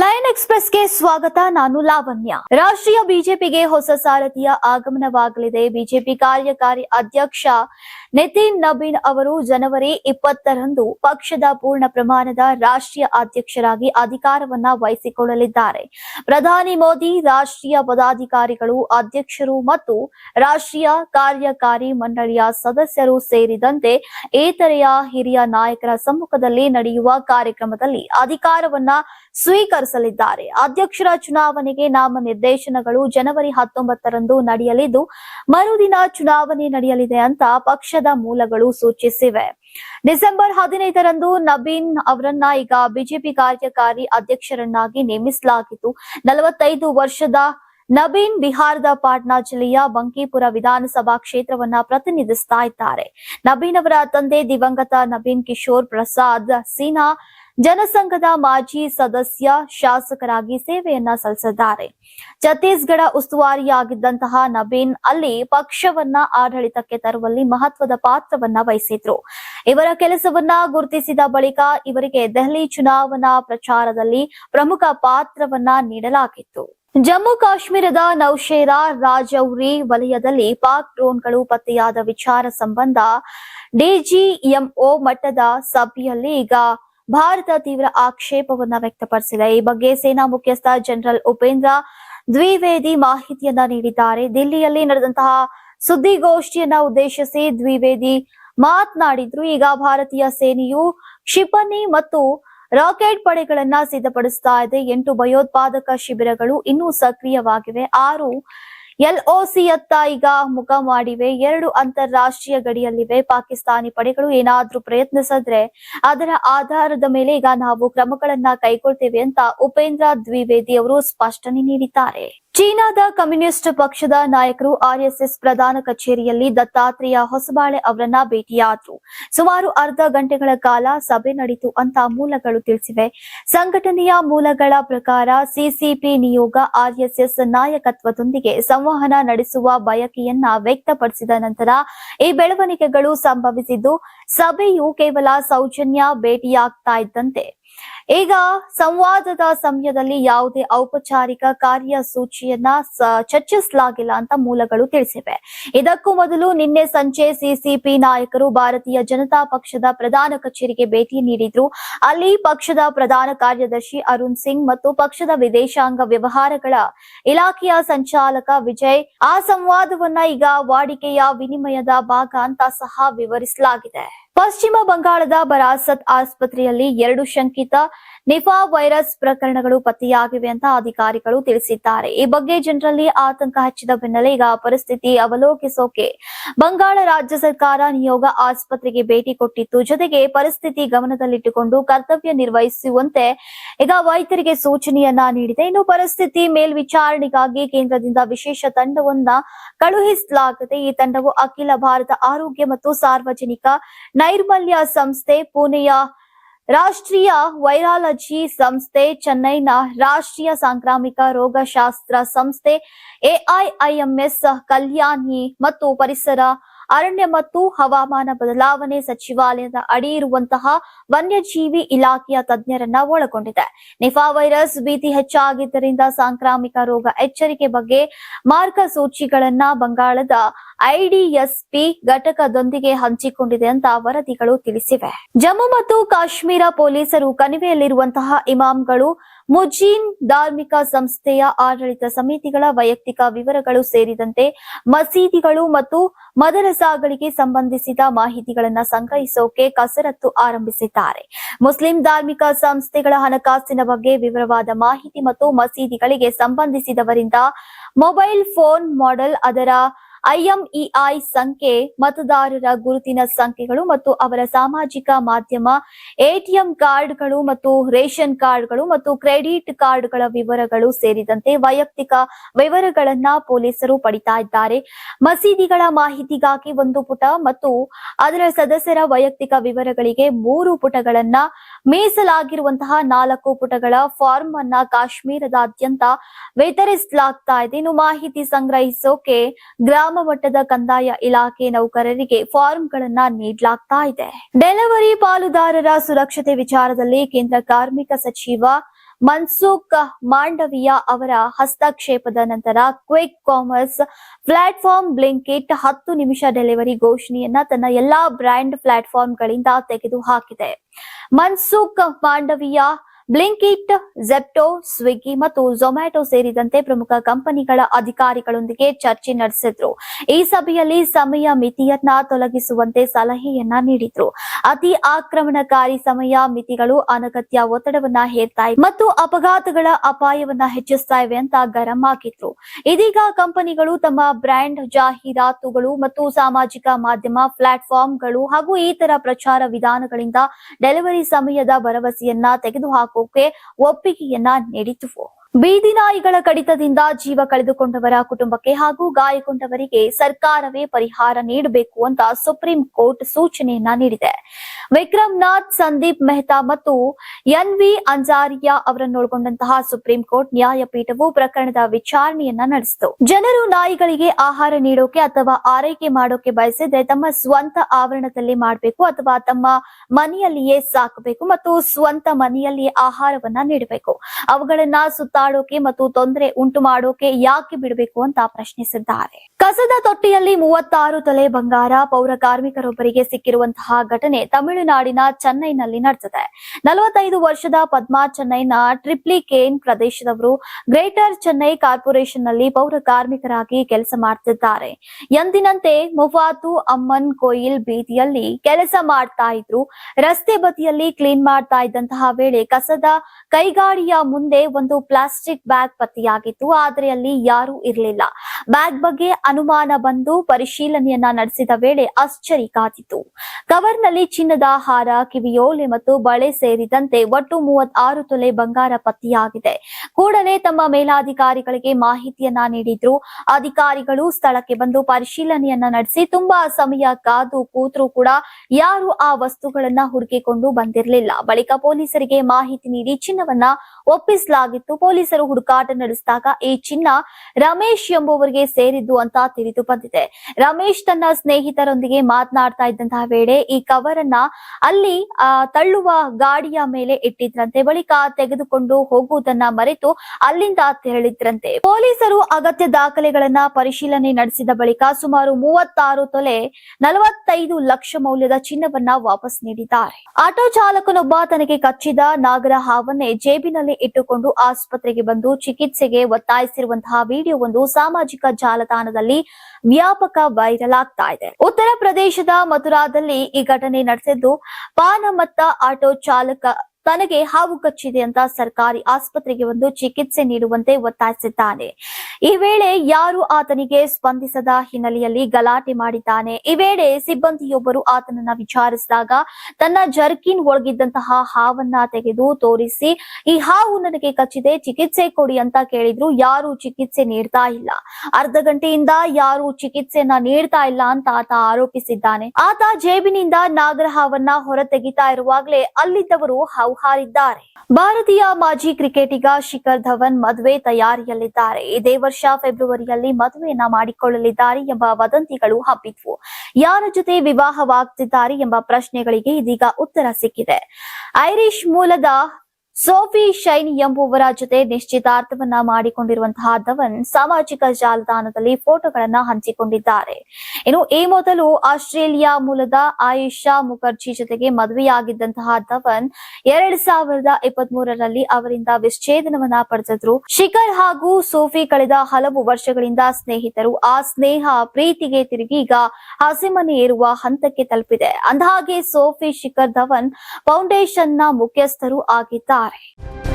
Lion ಎಕ್ಸ್ಪ್ರೆಸ್ಗೆ ಸ್ವಾಗತ, ನಾನು ಲಾವಣ್ಯ. ರಾಷ್ಟ್ರೀಯ ಬಿಜೆಪಿಗೆ ಹೊಸ ಸಾರಥಿಯ ಆಗಮನವಾಗಲಿದೆ. ಬಿಜೆಪಿ ಕಾರ್ಯಕಾರಿ ಅಧ್ಯಕ್ಷ ನಿತಿನ್ ನಬೀನ್ ಅವರು ಜನವರಿ ಇಪ್ಪತ್ತರಂದು ಪಕ್ಷದ ಪೂರ್ಣ ಪ್ರಮಾಣದ ರಾಷ್ಟ್ರೀಯ ಅಧ್ಯಕ್ಷರಾಗಿ ಅಧಿಕಾರವನ್ನ ವಹಿಸಿಕೊಳ್ಳಲಿದ್ದಾರೆ. ಪ್ರಧಾನಿ ಮೋದಿ, ರಾಷ್ಟ್ರೀಯ ಪದಾಧಿಕಾರಿಗಳು, ಅಧ್ಯಕ್ಷರು ಮತ್ತು ರಾಷ್ಟ್ರೀಯ ಕಾರ್ಯಕಾರಿ ಮಂಡಳಿಯ ಸದಸ್ಯರು ಸೇರಿದಂತೆ ಏತರೆಯ ಹಿರಿಯ ನಾಯಕರ ಸಮ್ಮುಖದಲ್ಲಿ ನಡೆಯುವ ಕಾರ್ಯಕ್ರಮದಲ್ಲಿ ಅಧಿಕಾರವನ್ನ ಸ್ವೀಕರಿಸಲಿದ್ದಾರೆ. ಅಧ್ಯಕ್ಷರ ಚುನಾವಣೆಗೆ ನಾಮನಿರ್ದೇಶನಗಳು ಜನವರಿ ಹತ್ತೊಂಬತ್ತರಂದು ನಡೆಯಲಿದ್ದು, ಮರುದಿನ ಚುನಾವಣೆ ನಡೆಯಲಿದೆ ಅಂತ ಪಕ್ಷದ ಮೂಲಗಳು ಸೂಚಿಸಿವೆ. ಡಿಸೆಂಬರ್ ಹದಿನೈದರಂದು ನಬೀನ್ ಅವರನ್ನ ಈಗ ಬಿಜೆಪಿ ಕಾರ್ಯಕಾರಿ ಅಧ್ಯಕ್ಷರನ್ನಾಗಿ ನೇಮಿಸಲಾಗಿತ್ತು ನಲವತ್ತೈದು ವರ್ಷದ ನಬೀನ್ ಬಿಹಾರದ ಪಾಟ್ನಾ ಜಿಲ್ಲೆಯ ಬಂಕೀಪುರ ವಿಧಾನಸಭಾ ಕ್ಷೇತ್ರವನ್ನ ಪ್ರತಿನಿಧಿಸ್ತಾ ಇದ್ದಾರೆ. ನಬೀನ್ ಅವರ ತಂದೆ ದಿವಂಗತ ನಬೀನ್ ಕಿಶೋರ್ ಪ್ರಸಾದ್ ಸಿನ್ಹಾ ಜನಸಂಘದ ಮಾಜಿ ಸದಸ್ಯ ಶಾಸಕರಾಗಿ ಸೇವೆಯನ್ನ ಸಲ್ಲಿಸಿದ್ದಾರೆ. ಛತ್ತೀಸ್ಗಢ ಉಸ್ತುವಾರಿಯಾಗಿದ್ದಂತಹ ನಬೀನ್ ಅಲ್ಲಿ ಪಕ್ಷವನ್ನ ಆಡಳಿತಕ್ಕೆ ತರುವಲ್ಲಿ ಮಹತ್ವದ ಪಾತ್ರವನ್ನ ವಹಿಸಿದ್ರು. ಇವರ ಕೆಲಸವನ್ನ ಗುರುತಿಸಿದ ಬಳಿಕ ಇವರಿಗೆ ದೆಹಲಿ ಚುನಾವಣಾ ಪ್ರಚಾರದಲ್ಲಿ ಪ್ರಮುಖ ಪಾತ್ರವನ್ನ ನೀಡಲಾಗಿತ್ತು. ಜಮ್ಮು ಕಾಶ್ಮೀರದ ನೌಶೇರಾ ರಾಜೌರಿ ವಲಯದಲ್ಲಿ ಪಾಕ್ ಡ್ರೋನ್ಗಳು ಪತ್ತೆಯಾದ ವಿಚಾರ ಸಂಬಂಧ ಡಿಜಿಎಂಒ ಮಟ್ಟದ ಸಭೆಯಲ್ಲಿ ಈಗ ಭಾರತ ತೀವ್ರ ಆಕ್ಷೇಪವನ್ನ ವ್ಯಕ್ತಪಡಿಸಿದೆ. ಈ ಬಗ್ಗೆ ಸೇನಾ ಮುಖ್ಯಸ್ಥ ಜನರಲ್ ಉಪೇಂದ್ರ ದ್ವಿವೇದಿ ಮಾಹಿತಿಯನ್ನ ನೀಡಿದ್ದಾರೆ. ದಿಲ್ಲಿಯಲ್ಲಿ ನಡೆದಂತಹ ಸುದ್ದಿಗೋಷ್ಠಿಯನ್ನ ಉದ್ದೇಶಿಸಿ ದ್ವಿವೇದಿ ಮಾತನಾಡಿದ್ರು. ಈಗ ಭಾರತೀಯ ಸೇನೆಯು ಕ್ಷಿಪಣಿ ಮತ್ತು ರಾಕೆಟ್ ಪಡೆಗಳನ್ನ ಸಿದ್ಧಪಡಿಸ್ತಾ ಇದೆ. ಎಂಟು ಭಯೋತ್ಪಾದಕ ಶಿಬಿರಗಳು ಇನ್ನೂ ಸಕ್ರಿಯವಾಗಿವೆ. ಆರು ಎಲ್ಒಸಿಯತ್ತ ಈಗ ಮುಖ ಮಾಡಿವೆ. ಎರಡು ಅಂತಾರಾಷ್ಟ್ರೀಯ ಗಡಿಯಲ್ಲಿವೆ. ಪಾಕಿಸ್ತಾನಿ ಪಡೆಗಳು ಏನಾದ್ರೂ ಪ್ರಯತ್ನಿಸಿದ್ರೆ ಅದರ ಆಧಾರದ ಮೇಲೆ ಈಗ ನಾವು ಕ್ರಮಗಳನ್ನ ಕೈಗೊಳ್ತೇವೆ ಅಂತ ಉಪೇಂದ್ರ ದ್ವಿವೇದಿ ಅವರು ಸ್ಪಷ್ಟನೆ ನೀಡಿದ್ದಾರೆ. ಚೀನಾದ ಕಮ್ಯುನಿಸ್ಟ್ ಪಕ್ಷದ ನಾಯಕರು ಆರ್ಎಸ್ಎಸ್ ಪ್ರಧಾನ ಕಚೇರಿಯಲ್ಲಿ ದತ್ತಾತ್ರೇಯ ಹೊಸಬಾಳೆ ಅವರನ್ನ ಭೇಟಿಯಾದ್ರು. ಸುಮಾರು ಅರ್ಧ ಗಂಟೆಗಳ ಕಾಲ ಸಭೆ ನಡೆಯಿತು ಅಂತ ಮೂಲಗಳು ತಿಳಿಸಿವೆ. ಸಂಘಟನೆಯ ಮೂಲಗಳ ಪ್ರಕಾರ ಸಿಸಿಪಿ ನಿಯೋಗ ಆರ್ಎಸ್ಎಸ್ ನಾಯಕತ್ವದೊಂದಿಗೆ ಸಂವಹನ ನಡೆಸುವ ಬಯಕೆಯನ್ನ ವ್ಯಕ್ತಪಡಿಸಿದ ನಂತರ ಈ ಬೆಳವಣಿಗೆಗಳು ಸಂಭವಿಸಿದ್ದು, ಸಭೆಯು ಕೇವಲ ಸೌಜನ್ಯ ಭೇಟಿಯಾಗ್ತಾ ಇದ್ದಂತೆ. ಈಗ ಸಂವಾದದ ಸಮಯದಲ್ಲಿ ಯಾವುದೇ ಔಪಚಾರಿಕ ಕಾರ್ಯಸೂಚಿಯನ್ನ ಚರ್ಚಿಸಲಾಗಿಲ್ಲ ಅಂತ ಮೂಲಗಳು ತಿಳಿಸಿವೆ. ಇದಕ್ಕೂ ಮೊದಲು ನಿನ್ನೆ ಸಂಜೆ ಸಿಸಿಪಿ ನಾಯಕರು ಭಾರತೀಯ ಜನತಾ ಪಕ್ಷದ ಪ್ರಧಾನ ಕಚೇರಿಗೆ ಭೇಟಿ ನೀಡಿದ್ರು. ಅಲ್ಲಿ ಪಕ್ಷದ ಪ್ರಧಾನ ಕಾರ್ಯದರ್ಶಿ ಅರುಣ್ ಸಿಂಗ್ ಮತ್ತು ಪಕ್ಷದ ವಿದೇಶಾಂಗ ವ್ಯವಹಾರಗಳ ಇಲಾಖೆಯ ಸಂಚಾಲಕ ವಿಜಯ್ ಆ ಸಂವಾದವನ್ನ ಈಗ ವಾಡಿಕೆಯ ವಿನಿಮಯದ ಭಾಗ ಅಂತ ಸಹ ವಿವರಿಸಲಾಗಿದೆ. ಪಶ್ಚಿಮ ಬಂಗಾಳದ ಬರಾಸತ್ ಆಸ್ಪತ್ರೆಯಲ್ಲಿ ಎರಡು ಶಂಕಿತ ನಿಫಾ ವೈರಸ್ ಪ್ರಕರಣಗಳು ಪತ್ತೆಯಾಗಿವೆ ಅಂತ ಅಧಿಕಾರಿಗಳು ತಿಳಿಸಿದ್ದಾರೆ. ಈ ಬಗ್ಗೆ ಜನರಲ್ಲಿ ಆತಂಕ ಹಚ್ಚಿದ ಬೆನ್ನಲ್ಲೇ ಈಗ ಪರಿಸ್ಥಿತಿ ಅವಲೋಕಿಸೋಕೆ ಬಂಗಾಳ ರಾಜ್ಯ ಸರ್ಕಾರ ನಿಯೋಗ ಆಸ್ಪತ್ರೆಗೆ ಭೇಟಿ ಕೊಟ್ಟಿತ್ತು. ಜೊತೆಗೆ ಪರಿಸ್ಥಿತಿ ಗಮನದಲ್ಲಿಟ್ಟುಕೊಂಡು ಕರ್ತವ್ಯ ನಿರ್ವಹಿಸುವಂತೆ ಈಗ ವೈದ್ಯರಿಗೆ ಸೂಚನೆಯನ್ನ ನೀಡಿದೆ. ಇನ್ನು ಪರಿಸ್ಥಿತಿ ಮೇಲ್ವಿಚಾರಣೆಗಾಗಿ ಕೇಂದ್ರದಿಂದ ವಿಶೇಷ ತಂಡವನ್ನ ಕಳುಹಿಸಲಾಗಿದೆ ಈ ತಂಡವು ಅಖಿಲ ಭಾರತ ಆರೋಗ್ಯ ಮತ್ತು ಸಾರ್ವಜನಿಕ ನೈರ್ಮಲ್ಯ ಸಂಸ್ಥೆ ಪುಣೆಯ ರಾಷ್ಟ್ರೀಯ ವೈರಾಲಜಿ ಸಂಸ್ಥೆ ಚೆನ್ನೈನ ರಾಷ್ಟ್ರೀಯ ಸಾಂಕ್ರಾಮಿಕ ರೋಗಶಾಸ್ತ್ರ ಸಂಸ್ಥೆ ಎಐಐಎಂಎಸ್ ಕಲ್ಯಾಣಿ ಮತ್ತು ಪರಿಸರ ಅರಣ್ಯ ಮತ್ತು ಹವಾಮಾನ ಬದಲಾವಣೆ ಸಚಿವಾಲಯದ ಅಡಿ ಇರುವಂತಹ ವನ್ಯಜೀವಿ ಇಲಾಖೆಯ ತಜ್ಞರನ್ನ ಒಳಗೊಂಡಿದೆ. ನಿಫಾ ವೈರಸ್ ಭೀತಿ ಹೆಚ್ಚಾಗಿದ್ದರಿಂದ ಸಾಂಕ್ರಾಮಿಕ ರೋಗ ಎಚ್ಚರಿಕೆ ಬಗ್ಗೆ ಮಾರ್ಗಸೂಚಿಗಳನ್ನ ಬಂಗಾಳದ ಐಡಿಎಸ್ಪಿ ಘಟಕದೊಂದಿಗೆ ಹಂಚಿಕೊಂಡಿದೆ ಅಂತ ವರದಿಗಳು ತಿಳಿಸಿವೆ. ಜಮ್ಮು ಮತ್ತು ಕಾಶ್ಮೀರ ಪೊಲೀಸರು ಕಣಿವೆಯಲ್ಲಿರುವಂತಹ ಇಮಾಮ್ಗಳು ಮುಜೀನ್ ಧಾರ್ಮಿಕ ಸಂಸ್ಥೆಯ ಆಡಳಿತ ಸಮಿತಿಗಳ ವೈಯಕ್ತಿಕ ವಿವರಗಳು ಸೇರಿದಂತೆ ಮಸೀದಿಗಳು ಮತ್ತು ಮದರಸಾಗಳಿಗೆ ಸಂಬಂಧಿಸಿದ ಮಾಹಿತಿಗಳನ್ನ ಸಂಗ್ರಹಿಸೋಕೆ ಕಸರತ್ತು ಆರಂಭಿಸಿದ್ದಾರೆ. ಮುಸ್ಲಿಂ ಧಾರ್ಮಿಕ ಸಂಸ್ಥೆಗಳ ಹಣಕಾಸಿನ ಬಗ್ಗೆ ವಿವರವಾದ ಮಾಹಿತಿ ಮತ್ತು ಮಸೀದಿಗಳಿಗೆ ಸಂಬಂಧಿಸಿದವರಿಂದ ಮೊಬೈಲ್ ಫೋನ್ ಮಾಡೆಲ್ ಅದರ ಐಎಂಇಐ ಸಂಖ್ಯೆ, ಮತದಾರರ ಗುರುತಿನ ಸಂಖ್ಯೆಗಳು ಮತ್ತು ಅವರ ಸಾಮಾಜಿಕ ಮಾಧ್ಯಮ, ಎಟಿಎಂ ಕಾರ್ಡ್ಗಳು ಮತ್ತು ರೇಷನ್ ಕಾರ್ಡ್ಗಳು ಮತ್ತು ಕ್ರೆಡಿಟ್ ಕಾರ್ಡ್ಗಳ ವಿವರಗಳು ಸೇರಿದಂತೆ ವೈಯಕ್ತಿಕ ವಿವರಗಳನ್ನ ಪೊಲೀಸರು ಪಡಿತಾ ಇದ್ದಾರೆ. ಮಸೀದಿಗಳ ಮಾಹಿತಿಗಾಗಿ ಒಂದು ಪುಟ ಮತ್ತು ಅದರ ಸದಸ್ಯರ ವೈಯಕ್ತಿಕ ವಿವರಗಳಿಗೆ ಮೂರು ಪುಟಗಳನ್ನ ಮೀಸಲಾಗಿರುವಂತಹ ನಾಲ್ಕು ಪುಟಗಳ ಫಾರ್ಮ್ ಅನ್ನ ಕಾಶ್ಮೀರದಾದ್ಯಂತ ವಿತರಿಸಲಾಗ್ತಾ ಇದೆ. ಇನ್ನು ಮಾಹಿತಿ ಸಂಗ್ರಹಿಸೋಕೆ ಗ್ರಾಮ ಮಟ್ಟದ ಕಂದಾಯ ಇಲಾಖೆ ನೌಕರರಿಗೆ ಫಾರ್ಮ್ಗಳನ್ನ ನೀಡಲಾಗ್ತಾ ಇದೆ. ಡೆಲಿವರಿ ಪಾಲುದಾರರ ಸುರಕ್ಷತೆ ವಿಚಾರದಲ್ಲಿ ಕೇಂದ್ರ ಕಾರ್ಮಿಕ ಸಚಿವ ಮನ್ಸುಖ್ ಮಾಂಡವಿಯ ಅವರ ಹಸ್ತಕ್ಷೇಪದ ನಂತರ ಕ್ವಿಕ್ ಕಾಮರ್ಸ್ ಪ್ಲಾಟ್ಫಾರ್ಮ್ ಬ್ಲಿಂಕಿಟ್ ಹತ್ತು ನಿಮಿಷ ಡೆಲಿವರಿ ಘೋಷಣೆಯನ್ನ ತನ್ನ ಎಲ್ಲಾ ಬ್ರ್ಯಾಂಡ್ ಪ್ಲಾಟ್ಫಾರ್ಮ್ಗಳಿಂದ ತೆಗೆದು ಹಾಕಿದೆ ಮನ್ಸುಖ್ ಮಾಂಡವಿಯಾ ಬ್ಲಿಂಕಿಟ್ ಜೆಪ್ಟೋ ಸ್ವಿಗ್ಗಿ ಮತ್ತು ಝೊಮ್ಯಾಟೊ ಸೇರಿದಂತೆ ಪ್ರಮುಖ ಕಂಪನಿಗಳ ಅಧಿಕಾರಿಗಳೊಂದಿಗೆ ಚರ್ಚೆ ನಡೆಸಿದ್ರು. ಈ ಸಭೆಯಲ್ಲಿ ಸಮಯ ಮಿತಿಯನ್ನ ತೊಲಗಿಸುವಂತೆ ಸಲಹೆಯನ್ನ ನೀಡಿದ್ರು. ಅತಿ ಆಕ್ರಮಣಕಾರಿ ಸಮಯ ಮಿತಿಗಳು ಅನಗತ್ಯ ಒತ್ತಡವನ್ನ ಹೇರ್ತಾ ಮತ್ತು ಅಪಘಾತಗಳ ಅಪಾಯವನ್ನ ಹೆಚ್ಚಿಸ್ತಾ ಇವೆ ಅಂತ ಗರಂ ಆಗಿದ್ರು. ಇದೀಗ ಕಂಪನಿಗಳು ತಮ್ಮ ಬ್ರ್ಯಾಂಡ್ ಜಾಹೀರಾತುಗಳು ಮತ್ತು ಸಾಮಾಜಿಕ ಮಾಧ್ಯಮ ಪ್ಲಾಟ್ಫಾರ್ಮ್ಗಳು ಹಾಗೂ ಇತರ ಪ್ರಚಾರ ವಿಧಾನಗಳಿಂದ ಡೆಲಿವರಿ ಸಮಯದ ಭರವಸೆಯನ್ನ ತೆಗೆದುಹಾಕೋಕೆ ಒಪ್ಪಿಗೆಯನ್ನ ನೀಡಿತು ಬೀದಿ ನಾಯಿಗಳ ಕಡಿತದಿಂದ ಜೀವ ಕಳೆದುಕೊಂಡವರ ಕುಟುಂಬಕ್ಕೆ ಹಾಗೂ ಗಾಯಗೊಂಡವರಿಗೆ ಸರ್ಕಾರವೇ ಪರಿಹಾರ ನೀಡಬೇಕು ಅಂತ ಸುಪ್ರೀಂ ಕೋರ್ಟ್ ಸೂಚನೆಯನ್ನ ನೀಡಿದೆ. ವಿಕ್ರಮ್ ನಾಥ್ ಸಂದೀಪ್ ಮೆಹ್ತಾ ಮತ್ತು ಎನ್ ವಿ ಅಂಜಾರಿಯಾ ಅವರನ್ನೊಳಗೊಂಡಂತಹ ಸುಪ್ರೀಂ ಕೋರ್ಟ್ ನ್ಯಾಯಪೀಠವು ಪ್ರಕರಣದ ವಿಚಾರಣೆಯನ್ನ ನಡೆಸಿತು. ಜನರು ನಾಯಿಗಳಿಗೆ ಆಹಾರ ನೀಡೋಕೆ ಅಥವಾ ಆರೈಕೆ ಮಾಡೋಕೆ ಬಯಸಿದ್ರೆ ತಮ್ಮ ಸ್ವಂತ ಆವರಣದಲ್ಲಿ ಮಾಡಬೇಕು ಅಥವಾ ತಮ್ಮ ಮನೆಯಲ್ಲಿಯೇ ಸಾಕಬೇಕು ಮತ್ತು ಸ್ವಂತ ಮನೆಯಲ್ಲಿಯೇ ಆಹಾರವನ್ನ ನೀಡಬೇಕು. ಅವುಗಳನ್ನ ಸುತ್ತಾಡೋಕೆ ಮತ್ತು ತೊಂದರೆ ಉಂಟು ಮಾಡೋಕೆ ಯಾಕೆ ಬಿಡಬೇಕು ಅಂತ ಪ್ರಶ್ನಿಸಿದ್ದಾರೆ. ಕಸದ ತೊಟ್ಟಿಯಲ್ಲಿ ಮೂವತ್ತಾರು ತಲೆ ಬಂಗಾರ ಪೌರ ಕಾರ್ಮಿಕರೊಬ್ಬರಿಗೆ ಸಿಕ್ಕಿರುವಂತಹ ಘಟನೆ ತಮಿಳುನಾಡಿನ ಚೆನ್ನೈನಲ್ಲಿ ನಡೆದಿದೆ. ನಲವತ್ತೈದು ವರ್ಷದ ಪದ್ಮಾ ಚೆನ್ನೈನ ಟ್ರಿಪ್ಲಿಕೇನ್ ಪ್ರದೇಶದವರು ಗ್ರೇಟರ್ ಚೆನ್ನೈ ಕಾರ್ಪೊರೇಷನ್ನಲ್ಲಿ ಪೌರ ಕಾರ್ಮಿಕರಾಗಿ ಕೆಲಸ ಮಾಡ್ತಿದ್ದಾರೆ. ಎಂದಿನಂತೆ ಮುಫಾತು ಅಮ್ಮನ್ ಕೊಯಿಲ್ ಬೀದಿಯಲ್ಲಿ ಕೆಲಸ ಮಾಡ್ತಾ ಇದ್ರು. ರಸ್ತೆ ಬದಿಯಲ್ಲಿ ಕ್ಲೀನ್ ಮಾಡ್ತಾ ಇದ್ದಂತಹ ವೇಳೆ ಕಸದ ಕೈಗಾಡಿಯ ಮುಂದೆ ಒಂದು ಪ್ಲಾಸ್ಟಿಕ್ ಬ್ಯಾಗ್ ಪತ್ತೆಯಾಗಿತ್ತು, ಆದರೆ ಅಲ್ಲಿ ಯಾರೂ ಇರಲಿಲ್ಲ. ಬ್ಯಾಗ್ ಬಗ್ಗೆ ಅನುಮಾನ ಬಂದು ಪರಿಶೀಲನೆಯನ್ನ ನಡೆಸಿದ ವೇಳೆ ಆಶ್ಚರ್ಯ ಕಾದಿತು ಕವರ್ನಲ್ಲಿ ಚಿನ್ನದ ಹಾರ, ಕಿವಿಯೋಲೆ ಮತ್ತು ಬಳೆ ಸೇರಿದಂತೆ ಒಟ್ಟು ಮೂವತ್ತಾರು ತೊಲೆ ಬಂಗಾರ ಪತ್ತೆಯಾಗಿದೆ. ಕೂಡಲೇ ತಮ್ಮ ಮೇಲಾಧಿಕಾರಿಗಳಿಗೆ ಮಾಹಿತಿಯನ್ನ ನೀಡಿದ್ರು. ಅಧಿಕಾರಿಗಳು ಸ್ಥಳಕ್ಕೆ ಬಂದು ಪರಿಶೀಲನೆಯನ್ನ ನಡೆಸಿ ತುಂಬಾ ಸಮಯ ಕಾದು ಕೂತ್ರು ಕೂಡ ಯಾರು ಆ ವಸ್ತುಗಳನ್ನ ಹುಡುಕಿಕೊಂಡು ಬಂದಿರಲಿಲ್ಲ. ಬಳಿಕ ಪೊಲೀಸರಿಗೆ ಮಾಹಿತಿ ನೀಡಿ ಚಿನ್ನವನ್ನ ಒಪ್ಪಿಸಲಾಗಿತ್ತು. ಪೊಲೀಸರು ಹುಡುಕಾಟ ನಡೆಸಿದಾಗ ಈ ಚಿನ್ನ ರಮೇಶ್ ಎಂಬುವರಿಗೆ ಸೇರಿದ್ದು ಅಂತ ತಿಳಿದು ಬಂದಿದೆ. ರಮೇಶ್ ತನ್ನ ಸ್ನೇಹಿತರೊಂದಿಗೆ ಮಾತನಾಡ್ತಾ ಇದ್ದಂತಹ ವೇಳೆ ಈ ಕವರ್ ಅನ್ನ ಅಲ್ಲಿ ತಳ್ಳುವ ಗಾಡಿಯ ಮೇಲೆ ಇಟ್ಟಿದ್ರಂತೆ. ಬಳಿಕ ತೆಗೆದುಕೊಂಡು ಹೋಗುವುದನ್ನ ಮರೆತು ಅಲ್ಲಿಂದ ತೆರಳಿದ್ರಂತೆ. ಪೊಲೀಸರು ಅಗತ್ಯ ದಾಖಲೆಗಳನ್ನ ಪರಿಶೀಲನೆ ನಡೆಸಿದ ಬಳಿಕ ಸುಮಾರು ಮೂವತ್ತಾರು ತೊಲೆ ನಲವತ್ತೈದು ಲಕ್ಷ ಮೌಲ್ಯದ ಚಿನ್ನವನ್ನ ವಾಪಸ್ ನೀಡಿದ್ದಾರೆ. ಆಟೋ ಚಾಲಕನೊಬ್ಬ ತನಗೆ ಕಚ್ಚಿದ ನಾಗರ ಹಾವನ್ನೇ ಜೇಬಿನಲ್ಲಿ ಇಟ್ಟುಕೊಂಡು ಆಸ್ಪತ್ರೆಗೆ ಬಂದು ಚಿಕಿತ್ಸೆಗೆ ಒತ್ತಾಯಿಸಿರುವಂತಹ ವಿಡಿಯೋ ಒಂದು ಸಾಮಾಜಿಕ ಜಾಲತಾಣದಲ್ಲಿ ವ್ಯಾಪಕ ವೈರಲ್ ಆಗ್ತಾ ಇದೆ. ಉತ್ತರ ಪ್ರದೇಶದ ಮಥುರಾದಲ್ಲಿ ಈ ಘಟನೆ ನಡೆಸಿದ್ದು, ಪಾನಮತ್ತ ಆಟೋ ಚಾಲಕ ತನಗೆ ಹಾವು ಕಚ್ಚಿದೆ ಅಂತ ಸರ್ಕಾರಿ ಆಸ್ಪತ್ರೆಗೆ ಒಂದು ಚಿಕಿತ್ಸೆ ನೀಡುವಂತೆ ಒತ್ತಾಯಿಸಿದ್ದಾನೆ. ಈ ವೇಳೆ ಯಾರು ಆತನಿಗೆ ಸ್ಪಂದಿಸದ ಹಿನ್ನೆಲೆಯಲ್ಲಿ ಗಲಾಟೆ ಮಾಡಿದ್ದಾನೆ. ಈ ವೇಳೆ ಸಿಬ್ಬಂದಿಯೊಬ್ಬರು ಆತನನ್ನ ವಿಚಾರಿಸಿದಾಗ ತನ್ನ ಜರ್ಕಿನ್ ಒಳಗಿದ್ದಂತಹ ಹಾವನ್ನ ತೆಗೆದು ತೋರಿಸಿ, ಈ ಹಾವು ನನಗೆ ಕಚ್ಚಿದೆ, ಚಿಕಿತ್ಸೆ ಕೊಡಿ ಅಂತ ಕೇಳಿದ್ರು. ಯಾರು ಚಿಕಿತ್ಸೆ ನೀಡ್ತಾ ಇಲ್ಲ. ಅರ್ಧ ಗಂಟೆಯಿಂದ ಯಾರು ಚಿಕಿತ್ಸೆಯನ್ನ ನೀಡ್ತಾ ಇಲ್ಲ ಅಂತ ಆತ ಆರೋಪಿಸಿದ್ದಾನೆ. ಆತ ಜೇಬಿನಿಂದ ನಾಗರಹಾವನ್ನ ಹೊರತೆಗಿತಾ ಇರುವಾಗಲೇ ಅಲ್ಲಿದ್ದವರು ಹೌಹಾರಿದ್ದಾರೆ ಭಾರತೀಯ ಮಾಜಿ ಕ್ರಿಕೆಟಿಗ ಶಿಖರ್ ಧವನ್ ಮದುವೆ ತಯಾರಿಯಲ್ಲಿದ್ದಾರೆ. ಇದೇ ವರ್ಷ ಫೆಬ್ರವರಿಯಲ್ಲಿ ಮದುವೆಯನ್ನ ಮಾಡಿಕೊಳ್ಳಲಿದ್ದಾರೆ ಎಂಬ ವದಂತಿಗಳು ಹಬ್ಬಿದ್ವು. ಯಾರ ಜೊತೆ ವಿವಾಹವಾಗ್ತಿದ್ದಾರೆ ಎಂಬ ಪ್ರಶ್ನೆಗಳಿಗೆ ಇದೀಗ ಉತ್ತರ ಸಿಕ್ಕಿದೆ. ಐರಿಷ್ ಮೂಲದ ಸೋಫಿ ಶೈನ್ ಎಂಬುವರ ಜೊತೆ ನಿಶ್ಚಿತಾರ್ಥವನ್ನ ಮಾಡಿಕೊಂಡಿರುವಂತಹ ಧವನ್ ಸಾಮಾಜಿಕ ಜಾಲತಾಣದಲ್ಲಿ ಫೋಟೋಗಳನ್ನ ಹಂಚಿಕೊಂಡಿದ್ದಾರೆ. ಇನ್ನು ಈ ಮೊದಲು ಆಸ್ಟ್ರೇಲಿಯಾ ಮೂಲದ ಆಯುಷಾ ಮುಖರ್ಜಿ ಜೊತೆಗೆ ಮದುವೆಯಾಗಿದ್ದಂತಹ ಧವನ್ ಎರಡ್ ಸಾವಿರದ ಇಪ್ಪತ್ಮೂರರಲ್ಲಿ ಅವರಿಂದ ವಿಚ್ಛೇದನವನ್ನ ಪಡೆದಿದ್ರು. ಶಿಖರ್ ಹಾಗೂ ಸೋಫಿ ಕಳೆದ ಹಲವು ವರ್ಷಗಳಿಂದ ಸ್ನೇಹಿತರು ಆ ಸ್ನೇಹ ಪ್ರೀತಿಗೆ ತಿರುಗಿ ಈಗ ಹಸಿಮನೆ ಏರುವ ಹಂತಕ್ಕೆ ತಲುಪಿದೆ. ಅಂದಹಾಗೆ ಸೋಫಿ ಶಿಖರ್ ಧವನ್ ಫೌಂಡೇಶನ್ನ ಮುಖ್ಯಸ್ಥರು ಆಗಿದ್ದಾರೆ Party.